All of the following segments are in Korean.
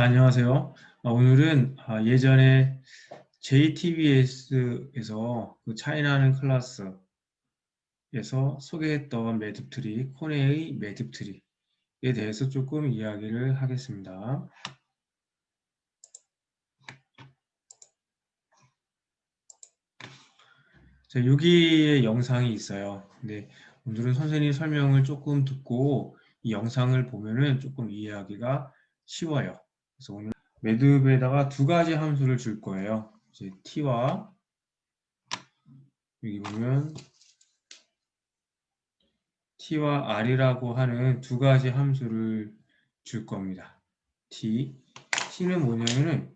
안녕하세요. 아, 오늘은 아, 예전에 JTBS에서 그 차이나는 클래스에서 소개했던 매듭트리, 코네의 매듭트리에 대해서 조금 이야기를 하겠습니다. 자, 여기에 영상이 있어요. 근데 오늘은 선생님 설명을 조금 듣고 이 영상을 보면은 조금 이해하기가 쉬워요. 그래서 오늘 매듭에다가 두 가지 함수를 줄 거예요. 이제 t와 여기 보면 t와 r이라고 하는 두 가지 함수를 줄 겁니다. t t는 뭐냐면은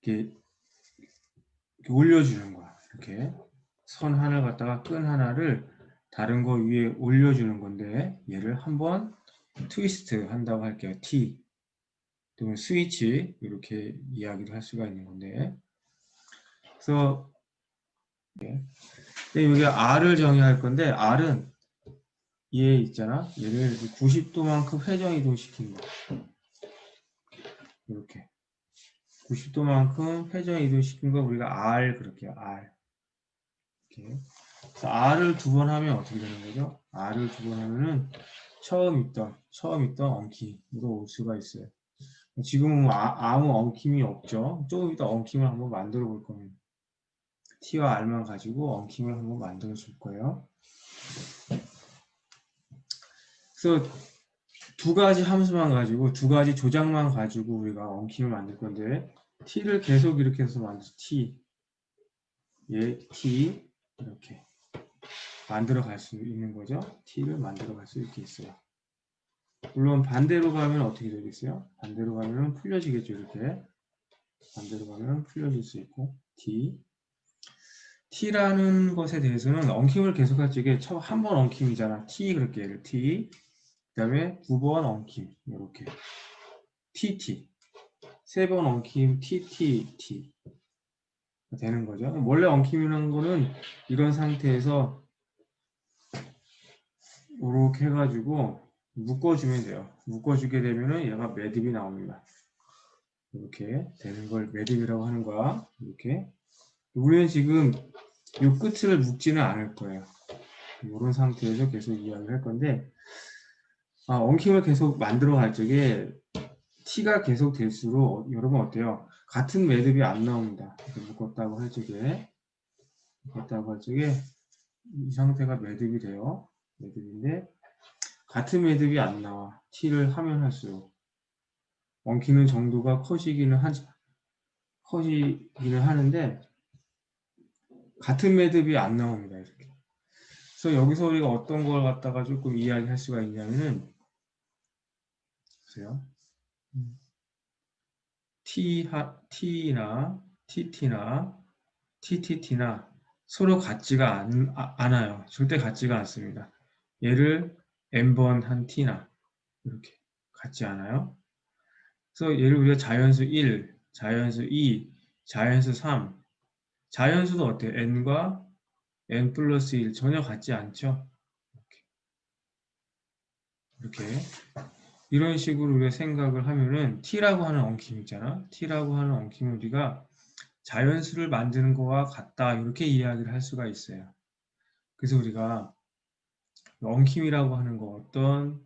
이렇게, 이렇게 올려주는 거야. 이렇게 선 하나 갖다가 끈 하나를 다른 거 위에 올려주는 건데 얘를 한번 트위스트 한다고 할게요. t 또는 스위치 이렇게 이야기를 할 수가 있는 건데. 그래서 네. 여기 R을 정의할 건데 R은 얘 있잖아. 얘를 90도만큼 회전 이동시킨 거. 이렇게. 90도만큼 회전 이동시킨 거 우리가 R 그렇게 R. 이렇게. 그래서 R을 두 번 하면 어떻게 되는 거죠? R을 두 번 하면은 처음 있던 처음 있던 엉킴으로 올 수가 있어요. 지금은 아, 무 엉킴이 없죠. 조금 이따 엉킴을 한번 만들어 볼 겁니다. T와 R만 가지고 엉킴을 한번 만들어 줄 거예요. 그래서 두 가지 함수만 가지고 두 가지 조작만 가지고 우리가 엉킴을 만들 건데 T를 계속 이렇게 해서 만들 T 예, T 이렇게 만들어 갈 수 있는 거죠. T를 만들어 갈 수 있게 있어요. 물론 반대로 가면 어떻게 되겠어요? 반대로 가면 풀려지겠죠 이렇게. 반대로 가면 풀려질 수 있고 t. T라는 것에 대해서는 엉킴을 계속할 적에 처음 한 번 엉킴이잖아. T 그렇게 얘를 t. 그 다음에 두 번 엉킴. 이렇게. Tt 세 번 엉킴 tt t 되는 거죠. 원래 엉킴이라는 거는 이런 상태에서 이렇게 해가지고 묶어주면 돼요. 묶어주게 되면은 얘가 매듭이 나옵니다. 이렇게 되는 걸 매듭이라고 하는 거야. 이렇게. 우리는 지금 이 끝을 묶지는 않을 거예요. 이런 상태에서 계속 이야기를 할 건데, 아, 엉킴을 계속 만들어 갈 적에 T가 계속 될수록 여러분 어때요? 같은 매듭이 안 나옵니다. 묶었다고 할 적에, 묶었다고 할 적에 이 상태가 매듭이 돼요. 매듭인데, 같은 매듭이 안 나와. T를 하면 할수록. 엉키는 정도가 커지기는 하, 커지기는 하는데, 같은 매듭이 안 나옵니다. 이렇게. 그래서 여기서 우리가 어떤 걸 갖다가 조금 이야기할 수가 있냐면은, 보세요. T, T나 TT나 TTT나 서로 같지가 않, 아, 않아요. 절대 같지가 않습니다. 얘를 n번 한 t나 이렇게 같지 않아요? 그래서 예를 우리가 자연수 1, 자연수 2, 자연수 3 자연수도 어때요? n과 n 플러스 1 전혀 같지 않죠? 이렇게. 이렇게 이런 식으로 우리가 생각을 하면은 t라고 하는 엉킴 있잖아 t라고 하는 엉킴을 우리가 자연수를 만드는 거와 같다 이렇게 이야기를 할 수가 있어요 그래서 우리가 엉킴이라고 하는 거 어떤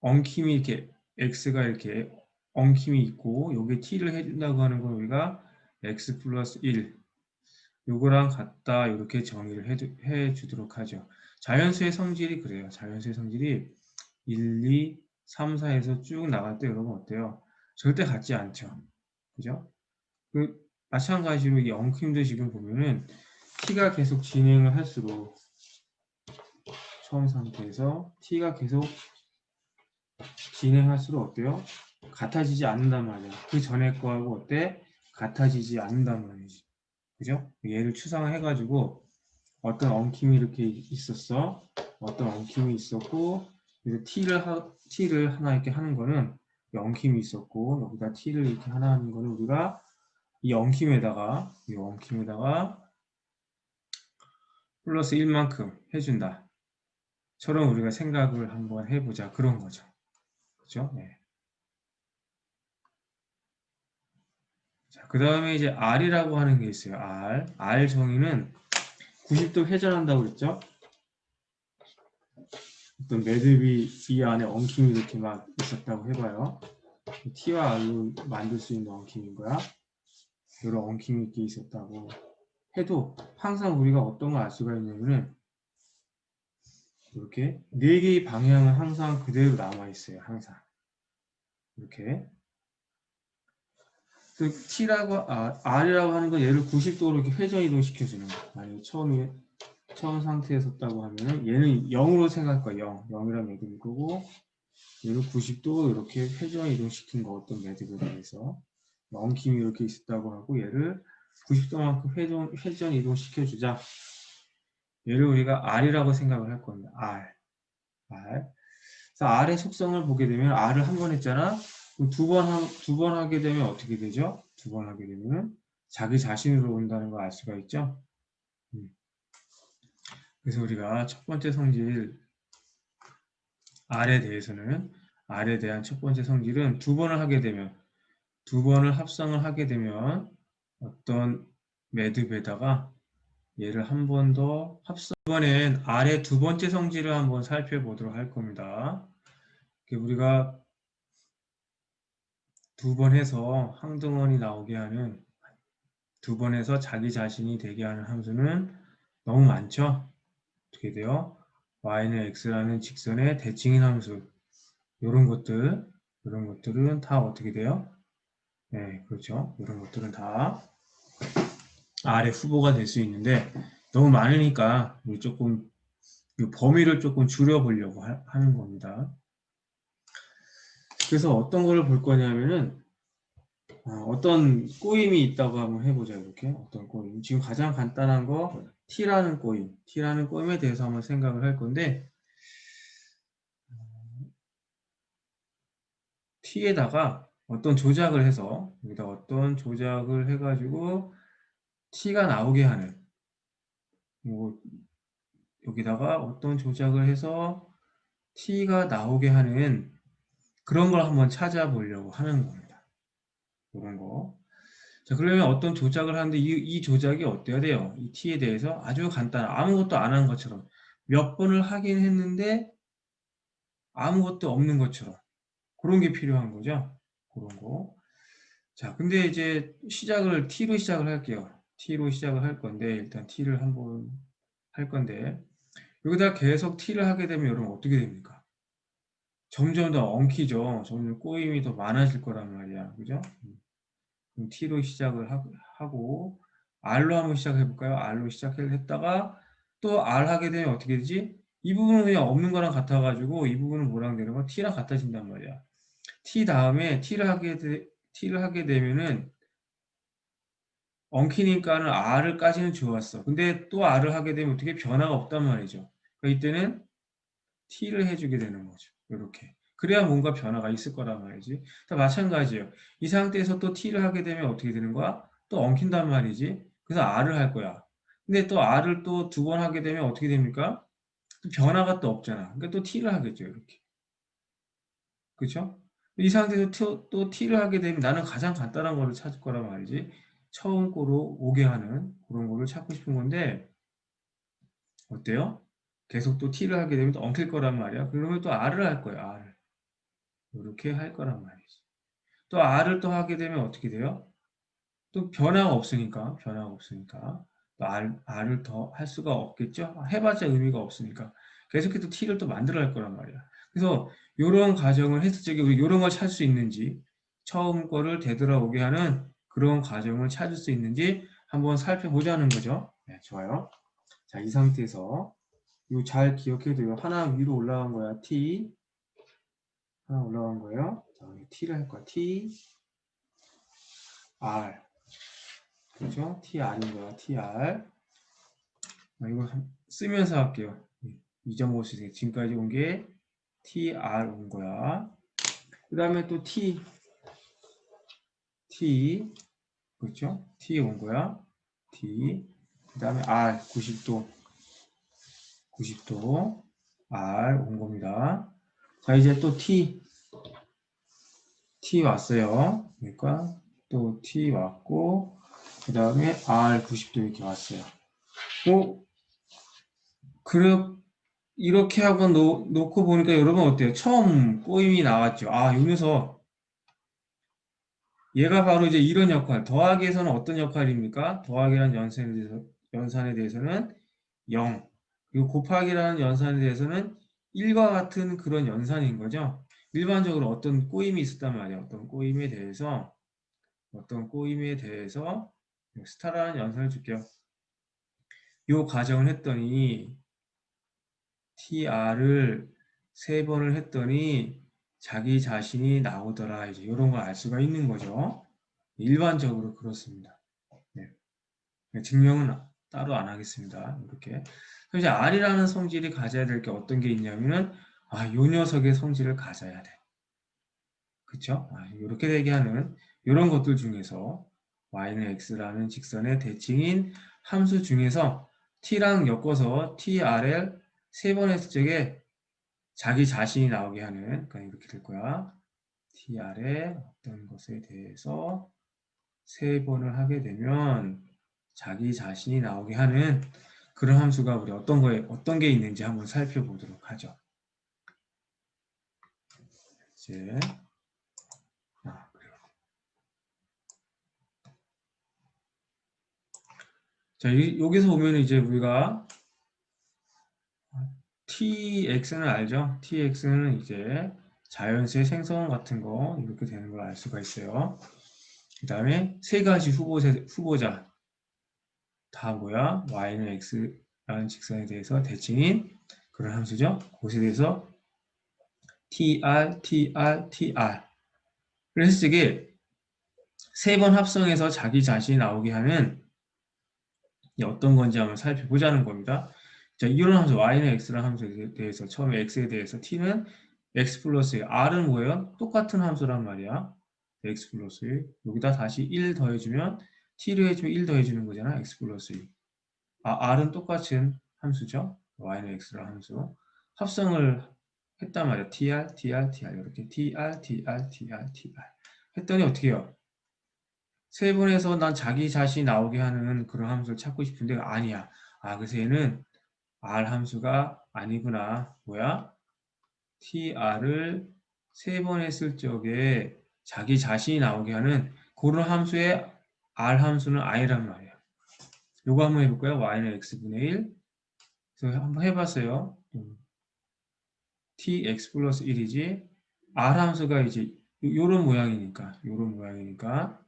엉킴이 이렇게 x가 이렇게 엉킴이 있고 여기 t를 해준다고 하는 건 우리가 x 플러스 1 요거랑 같다 이렇게 정의를 해주, 해주도록 하죠. 자연수의 성질이 그래요. 자연수의 성질이 1, 2, 3, 4에서 쭉 나갈 때 여러분 어때요? 절대 같지 않죠. 그죠? 그 마찬가지로 이 엉킴도 지금 보면은 t가 계속 진행을 할수록 처음 상태에서 t가 계속 진행할수록 어때요? 같아지지 않는단 말이야. 그 전에 거하고 어때? 같아지지 않는단 말이지. 그죠? 얘를 추상해가지고 어떤 엉킴이 이렇게 있었어. 어떤 엉킴이 있었고 그래서 t를 하, t를 하나 이렇게 하는 거는 엉킴이 있었고 여기다 t를 이렇게 하나 하는 거는 우리가 이 엉킴에다가 이 엉킴에다가 플러스 1만큼 해준다. 처럼 우리가 생각을 한번 해보자 그런 거죠. 그죠? 네. 자, 그 다음에 이제 R이라고 하는 게 있어요. R. R 정의는 90도 회전한다고 했죠? 어떤 매듭이 이 안에 엉킴이 이렇게 막 있었다고 해봐요. T와 R로 만들 수 있는 엉킴인 거야. 이런 엉킴이 있게 있었다고 해도 항상 우리가 어떤 걸 알 수가 있냐면은 이렇게 네 개의 방향은 항상 그대로 남아 있어요. 항상 이렇게 그 T라고 아, R이라고 하는 건 얘를 90도로 이렇게 회전 이동 시켜 주는 거. 만약에 처음에 처음 상태에 섰다고 하면은 얘는 0으로 생각할 거야. 0. 0이라는 매듭일 거고 얘를 90도 이렇게 회전 이동 시킨 거 어떤 매듭에 대해서 엉킴이 이렇게 있었다고 하고 얘를 90도만큼 회전 회전 이동 시켜 주자. 얘를 우리가 R이라고 생각을 할 겁니다. R. R. 그래서 R의 속성을 보게 되면 R을 한 번 했잖아. 두 번, 두 번 하게 되면 어떻게 되죠? 두 번 하게 되면 자기 자신으로 온다는 걸 알 수가 있죠? 음. 그래서 우리가 첫 번째 성질 R에 대해서는 R에 대한 첫 번째 성질은 두 번을 하게 되면 두 번을 합성을 하게 되면 어떤 매듭에다가 얘를 한 번 더 합성 이번엔 R의 두 번째 성질을 한번 살펴보도록 할 겁니다. 우리가 두 번 해서 항등원이 나오게 하는 두 번 해서 자기 자신이 되게 하는 함수는 너무 많죠? 어떻게 돼요? y는 x라는 직선의 대칭인 함수 이런 것들 이런 것들은 다 어떻게 돼요? 네, 그렇죠. 이런 것들은 다 R의 후보가 될 수 있는데 너무 많으니까 조금 이 범위를 조금 줄여보려고 하, 하는 겁니다. 그래서 어떤 거를 볼 거냐면은 어, 떤 꼬임이 있다고 한번 해보자 이렇게. 어떤 꼬임. 지금 가장 간단한 거 T라는 꼬임. T라는 꼬임에 대해서 한번 생각을 할 건데 T에다가 어떤 조작을 해서 여기다 어떤 조작을 해가지고 T가 나오게 하는 뭐 여기다가 어떤 조작을 해서 T가 나오게 하는 그런 걸 한번 찾아보려고 하는 겁니다. 이런 거. 자, 그러면 어떤 조작을 하는데 이, 이 조작이 어때야 돼요? 이 t에 대해서 아주 간단한 아무것도 안 한 것처럼 몇 번을 하긴 했는데 아무것도 없는 것처럼 그런 게 필요한 거죠. 그런 거. 자, 근데 이제 시작을 t로 시작을 할게요. T로 시작을 할 건데 일단 t를 한번 할 건데 여기다 계속 t를 하게 되면 여러분 어떻게 됩니까? 점점 더 엉키죠. 점점 꼬임이 더 많아질 거란 말이야. 그죠? 그럼 T로 시작을 하고 R로 한번 시작해 볼까요? R로 시작을 했다가 또 R 하게 되면 어떻게 되지? 이 부분은 그냥 없는 거랑 같아 가지고 이 부분은 뭐랑 되는 거? T랑 같아진단 말이야. T 다음에 T를 하게 되, T를 하게 되면은 엉키니까는 R을까지는 좋았어. 근데 또 R을 하게 되면 어떻게 변화가 없단 말이죠. 그러니까 이때는 T를 해주게 되는 거죠. 이렇게. 그래야 뭔가 변화가 있을 거란 말이지. 다 마찬가지예요. 이 상태에서 또 t를 하게 되면 어떻게 되는 거야? 또 엉킨단 말이지. 그래서 r을 할 거야. 근데 또 r을 또 두 번 하게 되면 어떻게 됩니까? 또 변화가 또 없잖아. 그러니까 또 t를 하겠죠. 이렇게. 그렇죠? 이 상태에서 또, 또 t를 하게 되면 나는 가장 간단한 거를 찾을 거란 말이지. 처음 거로 오게 하는 그런 거를 찾고 싶은 건데 어때요? 계속 또 t를 하게 되면 또 엉킬 거란 말이야. 그러면 또 r을 할 거야. r을. 이렇게 할 거란 말이지. 또 r을 또 하게 되면 어떻게 돼요? 또 변화가 없으니까 변화가 없으니까 또 r, r을 더 할 수가 없겠죠. 해봤자 의미가 없으니까 계속해서 t를 또 만들어 할 거란 말이야. 그래서 이런 과정을 했을 적에 우리 이런 걸 찾을 수 있는지 처음 거를 되돌아오게 하는 그런 과정을 찾을 수 있는지 한번 살펴보자는 거죠. 네, 좋아요. 자, 이 상태에서 이거 잘 기억해둬요. 하나 위로 올라간 거야. T. 하나 올라간 거예요. 자, T를 할 거야. T. R. 그렇죠? TR인 거야. TR. 아, 이거 쓰면서 할게요. 2.5cm. 지금까지 온 게 TR 온 거야. 그 다음에 또 T. T. 그렇죠? T 온 거야. T. 그 다음에 R. 90도. 90도 R 온 겁니다. 자 이제 또 T T 왔어요. 그러니까 또 t 왔고 그 다음에 r 90도 이렇게 왔어요. 어? 그래 이렇게 하고 놓, 놓고 보니까 여러분 어때요? 처음 꼬임이 나왔죠. 아, 요 녀석. 얘가 바로 이제 이런 역할. 더하기에서는 어떤 역할입니까? 더하기라는 연산에, 대해서, 연산에 대해서는 0. 그리고 곱하기라는 연산에 대해서는 1과 같은 그런 연산인 거죠. 일반적으로 어떤 꼬임이 있었단 말이에요. 어떤 꼬임에 대해서 어떤 꼬임에 대해서 스타라는 연산을 줄게요. 요 과정을 했더니 TR을 세 번을 했더니 자기 자신이 나오더라. 이제 이런 걸 알 수가 있는 거죠. 일반적으로 그렇습니다. 네. 증명은 따로 안 하겠습니다. 이렇게. 이제 R이라는 성질이 가져야 될 게 어떤 게 있냐면은 아, 요 녀석의 성질을 가져야 돼. 그쵸? 아, 이렇게 되게 하는 이런 것들 중에서 y는 x라는 직선의 대칭인 함수 중에서 t랑 엮어서 tr을 세번 했을 적에 자기 자신이 나오게 하는 그러니까 이렇게 될 거야. tr의 어떤 것에 대해서 세 번을 하게 되면 자기 자신이 나오게 하는 그런 함수가 우리 어떤 거에 어떤 게 있는지 한번 살펴보도록 하죠. 이제 아, 그래요. 자, 여기서 보면 이제 우리가 tx는 알죠? tx는 이제 자연수의 생성 같은 거 이렇게 되는 걸 알 수가 있어요. 그 다음에 세 가지 후보자, 후보자 다 뭐야? y는 x라는 직선에 대해서 대칭인 그런 함수죠. 그것에 대해서 tr, tr, tr 그래서 이게 세번 합성해서 자기 자신이 나오게 하는 어떤 건지 한번 살펴보자는 겁니다. 자, 이런 함수 y는 x라는 함수에 대해서 처음에 x에 대해서 t는 x 플러스 r은 뭐예요? 똑같은 함수란 말이야. x 플러스 1 여기다 다시 1 더해주면 t를 해주면 1 더해주는 거잖아. x 플러스 1 아, r은 똑같은 함수죠. y는 x라는 함수 합성을 했단 말이야. tr, tr, tr 이렇게 tr, tr, tr, tr 했더니 어떻게 해요? 세 번에서 난 자기 자신이 나오게 하는 그런 함수를 찾고 싶은데 아니야. 아, 그래서 얘는 r 함수가 아니구나. 뭐야? tr을 세 번 했을 적에 자기 자신이 나오게 하는 그런 함수의 r 함수는 i란 말이야. 요거 한번 해볼까요? y는 x분의 1. 그래서 한번 해봤어요. tx 플러스 1이지 r 함수가 이제 요런 모양이니까 요런 모양이니까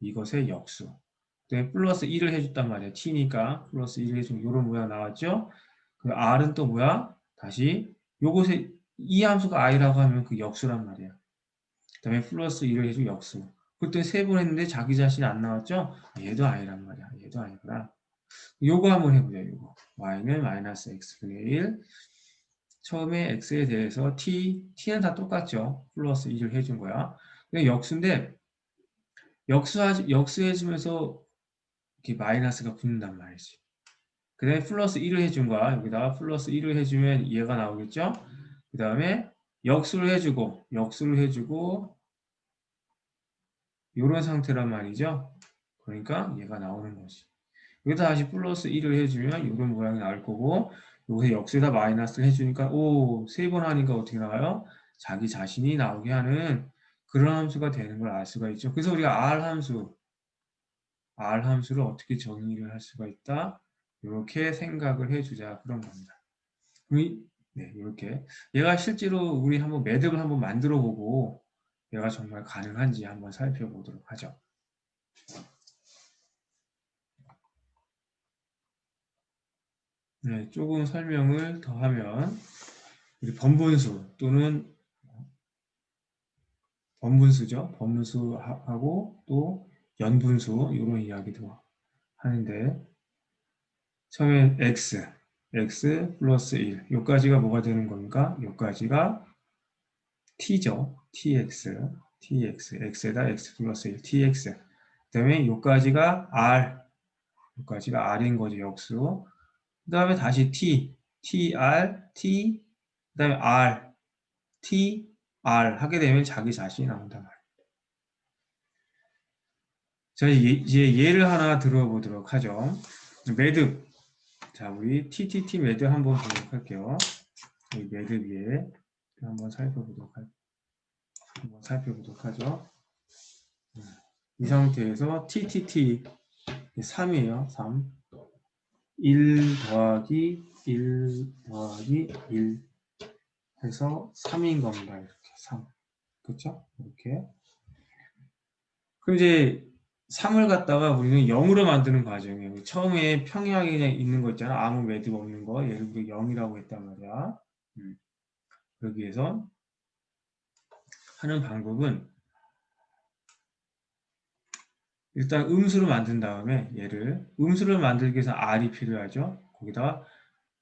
이것의 역수. 네, 플러스 1을 해줬단 말이야. t니까 플러스 1을 해주면 요런 모양 나왔죠? 그 r은 또 뭐야? 다시 요것에 이 함수가 i라고 하면 그 역수란 말이야. 그 다음에 플러스 1을 해주면 역수. 그때 세 번 했는데 자기 자신이 안 나왔죠? 얘도 i란 말이야. 얘도 i구나. 요거 한번 해보자. 요거. y는 마이너스 x분의 1. 처음에 x에 대해서 t, t는 다 똑같죠. 플러스 1을 해준 거야. 근데 역수인데 역수 역수해주면서 이렇게 마이너스가 붙는단 말이지. 그 다음에 플러스 1을 해준 거야. 여기다가 플러스 1을 해주면 얘가 나오겠죠? 그 다음에 역수를 해주고, 역수를 해주고, 이런 상태란 말이죠. 그러니까 얘가 나오는 거지. 여기다 다시 플러스 1을 해주면 이런 모양이 나올 거고, 여기서 역수에다 마이너스를 해주니까, 오, 세 번 하니까 어떻게 나와요? 자기 자신이 나오게 하는 그런 함수가 되는 걸 알 수가 있죠. 그래서 우리가 R 함수, R 함수를 어떻게 정의를 할 수가 있다? 이렇게 생각을 해주자 그런 겁니다. 네, 이렇게 얘가 실제로 우리 한번 매듭을 한번 만들어 보고 얘가 정말 가능한지 한번 살펴보도록 하죠. 네, 조금 설명을 더 하면 우리 번분수 또는 번분수죠. 번분수하고 또 연분수 이런 이야기도 하는데 처음에 x, x 플러스 1 요까지가 뭐가 되는 겁니까? 요까지가 t죠. tx, tx, x에다 x 플러스 1, tx 그 다음에 요까지가 r 요까지가 r인 거죠. 역수 그 다음에 다시 t, tr, t 그 다음에 r, t, r 하게 되면 자기 자신이 나온단 말이에요. 자, 예- 이제 예를 하나 들어보도록 하죠. 매듭. 자, 우리 TTT 매듭 한번 보도록 할게요. 이 매듭 위에 한번 살펴보도록 할, 한번 살펴보도록 하죠. 음, 이 상태에서 TTT 3이에요. 3. 1 더하기 1 더하기 1 해서 3인 겁니다. 이렇게 3. 그렇죠? 이렇게. 그럼 이제 3을 갖다가 우리는 0으로 만드는 과정이에요. 처음에 평행하게 있는 거 있잖아. 아무 매듭 없는 거. 예를 들어 0이라고 했단 말이야. 음. 위해서 하는 방법은 일단 음수로 만든 다음에 얘를 음수를 만들기 위해서 R이 필요하죠. 거기다가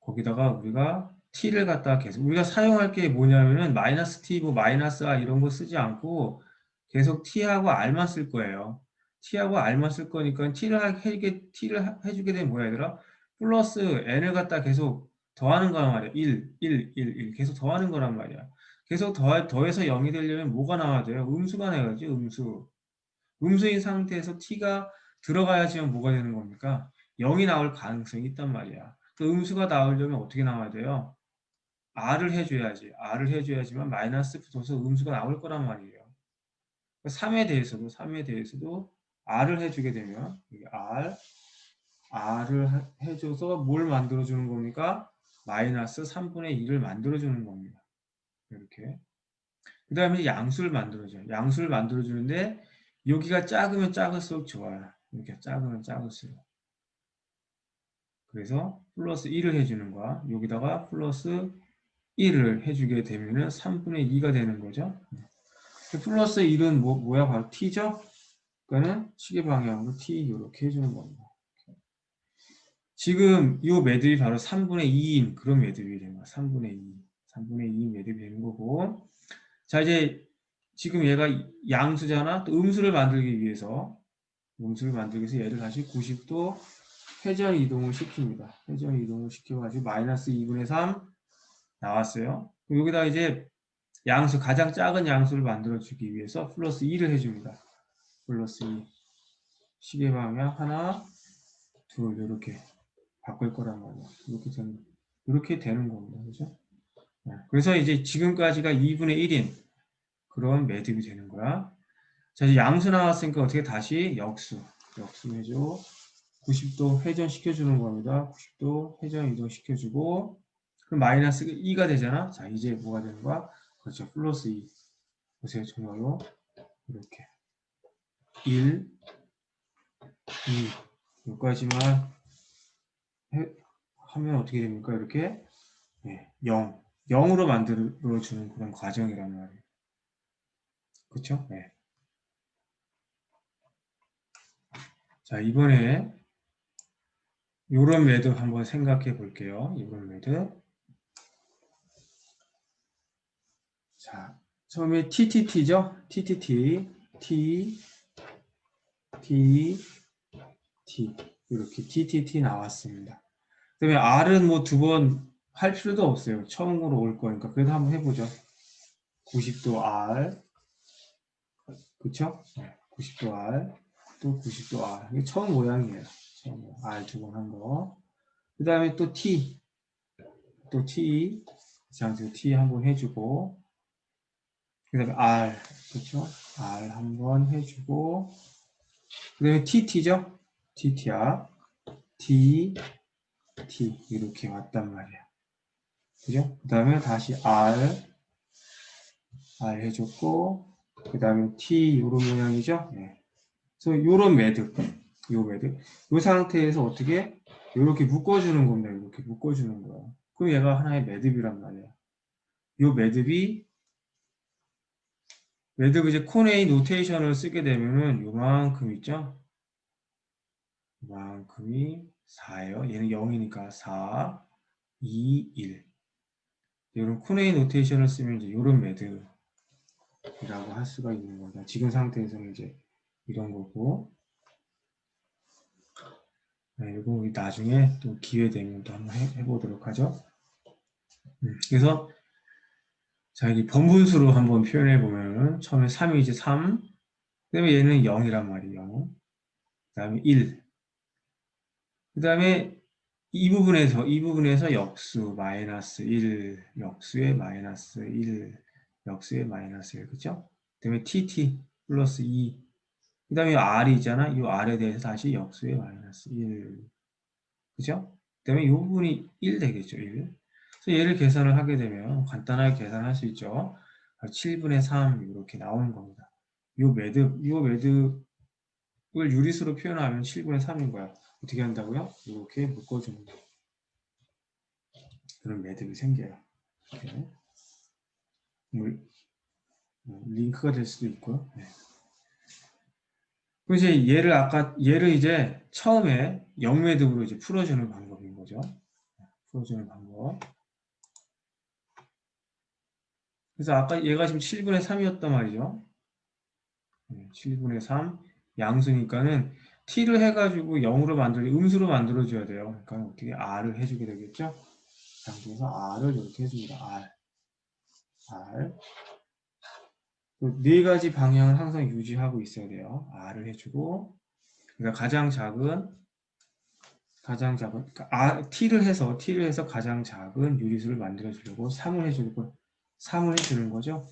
거기다가 우리가 T를 갖다가 계속 우리가 사용할 게 뭐냐면은 마이너스 T, 뭐 마이너스 R 이런 거 쓰지 않고 계속 T하고 R만 쓸 거예요. T하고 R만 쓸 거니까 T를 하- 해주게 T를 하- 해주게 되면 뭐야 얘들아? 플러스 N을 갖다 계속 더하는 거란 말이야. 1, 1, 1, 1 계속 더하는 거란 말이야. 계속 더, 더해서 0이 되려면 뭐가 나와야 돼요? 음수가 나야지 음수. 음수인 상태에서 t가 들어가야지만 뭐가 되는 겁니까? 0이 나올 가능성이 있단 말이야. 그 음수가 나오려면 어떻게 나와야 돼요? r을 해줘야지. r을 해줘야지만 마이너스 붙어서 음수가 나올 거란 말이에요. 3에 대해서도 3에 대해서도 r을 해주게 되면 여기 r r을 하- 해줘서 뭘 만들어주는 겁니까? 마이너스 3분의 2를 만들어주는 겁니다. 이렇게. 그 다음에 양수를 만들어줘요. 양수를 만들어주는데 여기가 작으면 작을수록 좋아요. 이렇게 작으면 작을수록. 그래서 플러스 1을 해주는 거야. 여기다가 플러스 1을 해주게 되면은 3분의 2가 되는 거죠. 그 플러스 1은 뭐, 뭐야? 바로 t죠? 그러니까는 시계 방향으로 t 이렇게 해주는 겁니다. 지금 이 매듭이 바로 3분의 2인 그런 매듭이 되는 거야. 3분의 2. 3분의 2인 매듭이 되는 거고. 자, 이제 지금 얘가 양수잖아. 또 음수를 만들기 위해서 음수를 만들기 위해서 얘를 다시 90도 회전 이동을 시킵니다. 회전 이동을 시켜가지고 마이너스 2분의 3 나왔어요. 여기다 이제 양수 가장 작은 양수를 만들어주기 위해서 플러스 2를 해줍니다. 플러스 2 시계 방향 하나 둘 이렇게 바꿀 거란 말이야. 이렇게 되는 이렇게 되는 겁니다. 그죠? 네. 그래서 이제 지금까지가 2분의 1인 그런 매듭이 되는 거야. 자, 이제 양수 나왔으니까 어떻게 다시 역수, 역수 해줘. 90도 회전 시켜주는 겁니다. 90도 회전 이동 시켜주고, 그럼 마이너스 2가 되잖아. 자, 이제 뭐가 되는 거야? 그렇죠. 플러스 2. 보세요, 정말로. 이렇게. 1, 2. 여기까지만 해- 하면 어떻게 됩니까? 이렇게. 네, 0. 0으로 만들어주는 그런 과정이란 말이에요. 네. 자, 이번에 요런 매듭 한번 생각해 볼게요. 요런 매듭. 자, 처음에 TTT죠? TTT, T, T, T. 이렇게 TTT 나왔습니다. 그 다음에 R은 뭐 두 번 할 필요도 없어요. 처음으로 올 거니까. 그래도 한번 해보죠. 90도 R. 그쵸? 90도 R. 또 90도 R. 이게 처음 모양이에요. 처음. R 두 번 한 거. 그 다음에 또 T. 또 T. 장수 T 한번 해주고. 그 다음에 R. 그쵸? R 한번 해주고. 그 다음에 TT죠? TT야. T. T. 이렇게 왔단 말이야. 그죠? 그 다음에 다시 R. R 해줬고. 그 다음에 T. 이런 모양이죠? 네. 그래서 요런 매듭, 요 매듭, 요 상태에서 어떻게 이렇게 묶어주는 겁니다. 이렇게 묶어주는 거야. 그럼 얘가 하나의 매듭이란 말이야. 요 매듭이 매듭 이제 코네이 노테이션을 쓰게 되면은 요만큼 있죠? 요만큼이 4예요. 얘는 0이니까 4, 2, 1. 이런 코네이 노테이션을 쓰면 이제 요런 매듭이라고 할 수가 있는 겁니다. 지금 상태에서는 이제 이런 거고. 네, 이거 우리 나중에 또 기회 되면 또 한번 해, 해보도록 하죠. 음, 그래서 자, 여기 번분수로 한번 표현해 보면 처음에 3이 이제 3, 그 다음에 얘는 0이란 말이에요. 다음에 1. 그 다음에 이 부분에서, 이 부분에서 역수, 마이너스 1, 역수의 마이너스 1, 역수의 마이너스 1, 그죠? 그 다음에 tt 플러스 2. 그 다음에 r이 있잖아. 이 r에 대해서 다시 역수의 마이너스 1. 그죠? 그 다음에 이 부분이 1 되겠죠, 1. 그래서 얘를 계산을 하게 되면 간단하게 계산할 수 있죠. 7분의 3 이렇게 나오는 겁니다. 요 매듭, 요 매듭을 유리수로 표현하면 7분의 3인 거야. 어떻게 한다고요? 이렇게 묶어주는 거. 그런 매듭이 생겨요. 이렇게. 물, 어, 링크가 될 수도 있고요. 네. 그럼 이제 얘를 아까 얘를 이제 처음에 0매듭으로 이제 풀어주는 방법인 거죠. 풀어주는 방법. 그래서 아까 얘가 지금 7분의 3이었단 말이죠. 7분의 3 양수니까는 t를 해가지고 0으로 만들어 음수로 만들어줘야 돼요. 그러니까 어떻게 r을 해주게 되겠죠? 그래서 r을 이렇게 해줍니다. r r 그네 가지 방향을 항상 유지하고 있어야 돼요. r을 해주고 그러니까 가장 작은 가장 작은 그러니까 t를 해서 t를 해서 가장 작은 유리수를 만들어 주려고 3을 해주고 3을 해주는 거죠.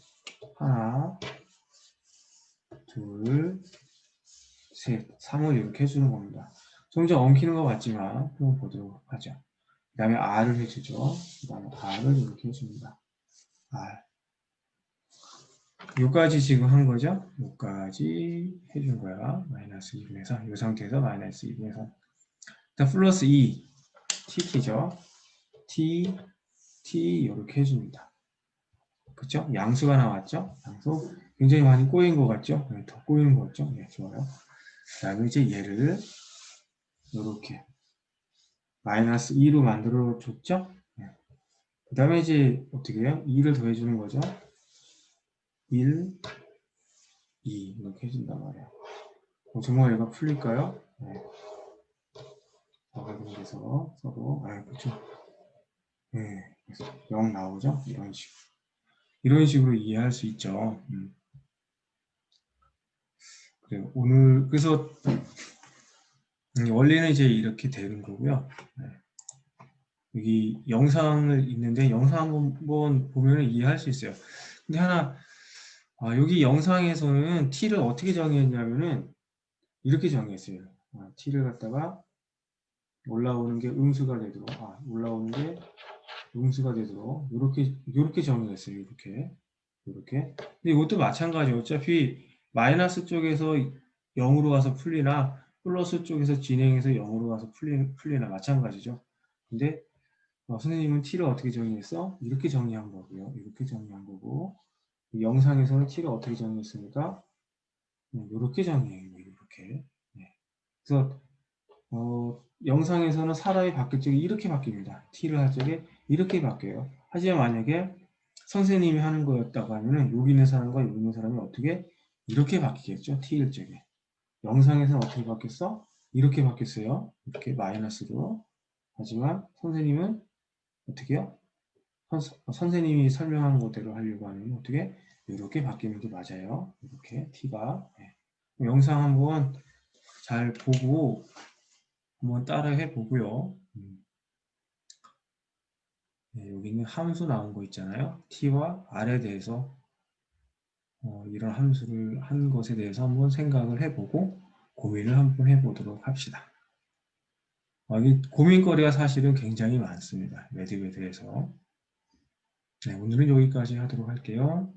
하나, 둘, 셋, 3을 이렇게 해주는 겁니다. 좀더 엉키는 것 같지만 한번 보도록 하죠. 그 다음에 R을 해주죠. 그 다음에 R을 이렇게 해줍니다. R. 요까지 지금 한 거죠. 요까지 해준 거야. 마이너스 2분의 3. 이 상태에서 마이너스 2분의 3. 일단 플러스 2. TT죠. T, T 이렇게 해줍니다. 그쵸? 양수가 나왔죠? 양수 굉장히 많이 꼬인 것 같죠? 네, 더 꼬이는 것 같죠? 네, 좋아요. 그 다음에 이제 얘를 이렇게 마이너스 2로 만들어 줬죠? 네. 그 다음에 이제 어떻게 해요? 2를 더해 주는 거죠? 1, 2 이렇게 해준단 말이에요. 어, 정말 얘가 풀릴까요? 네. 사각형에서 서로 아 그렇죠. 네, 그래서 0 나오죠? 이런 식으로 이런 식으로 이해할 수 있죠. 음. 그래요. 오늘 그래서 음, 원래는 이제 이렇게 되는 거고요. 네. 여기 영상을 있는데 영상 한번 보면 이해할 수 있어요. 근데 하나 아, 여기 영상에서는 t를 어떻게 정의했냐면은 이렇게 정의했어요. 아, t를 갖다가 올라오는 게 음수가 되도록 아, 올라오는 게 음수가 되도록 이렇게 이렇게 정의했어요. 이렇게 이렇게. 근데 이것도 마찬가지. 어차피 마이너스 쪽에서 0으로 가서 풀리나 플러스 쪽에서 진행해서 0으로 가서 풀리, 풀리나 마찬가지죠. 근데 어, 선생님은 t를 어떻게 정의했어? 이렇게 정의한 거고요. 이렇게 정의한 거고 영상에서는 t를 어떻게 정의했습니까? 이렇게 정의해요. 이렇게. 네. 그래서 어, 영상에서는 사람이 바뀔 적에 이렇게 바뀝니다. t를 할 적에 이렇게 바뀌어요. 하지만 만약에 선생님이 하는 거였다고 하면은 여기 있는 사람과 여기 있는 사람이 어떻게 이렇게 바뀌겠죠? t일 적에. 영상에서는 어떻게 바뀌었어? 이렇게 바뀌었어요. 이렇게 마이너스로. 하지만 선생님은 어떻게 해요? 선, 생님이 설명한 것대로 하려고 하면 어떻게 이렇게 바뀌는 게 맞아요. 이렇게 t가 네. 영상 한번 잘 보고 한번 따라 해 보고요. 음. 네, 여기 있는 함수 나온 거 있잖아요. t와 r에 대해서 어, 이런 함수를 한 것에 대해서 한번 생각을 해보고 고민을 한번 해보도록 합시다. 어, 이 고민거리가 사실은 굉장히 많습니다. 매듭에 대해서. 네, 오늘은 여기까지 하도록 할게요.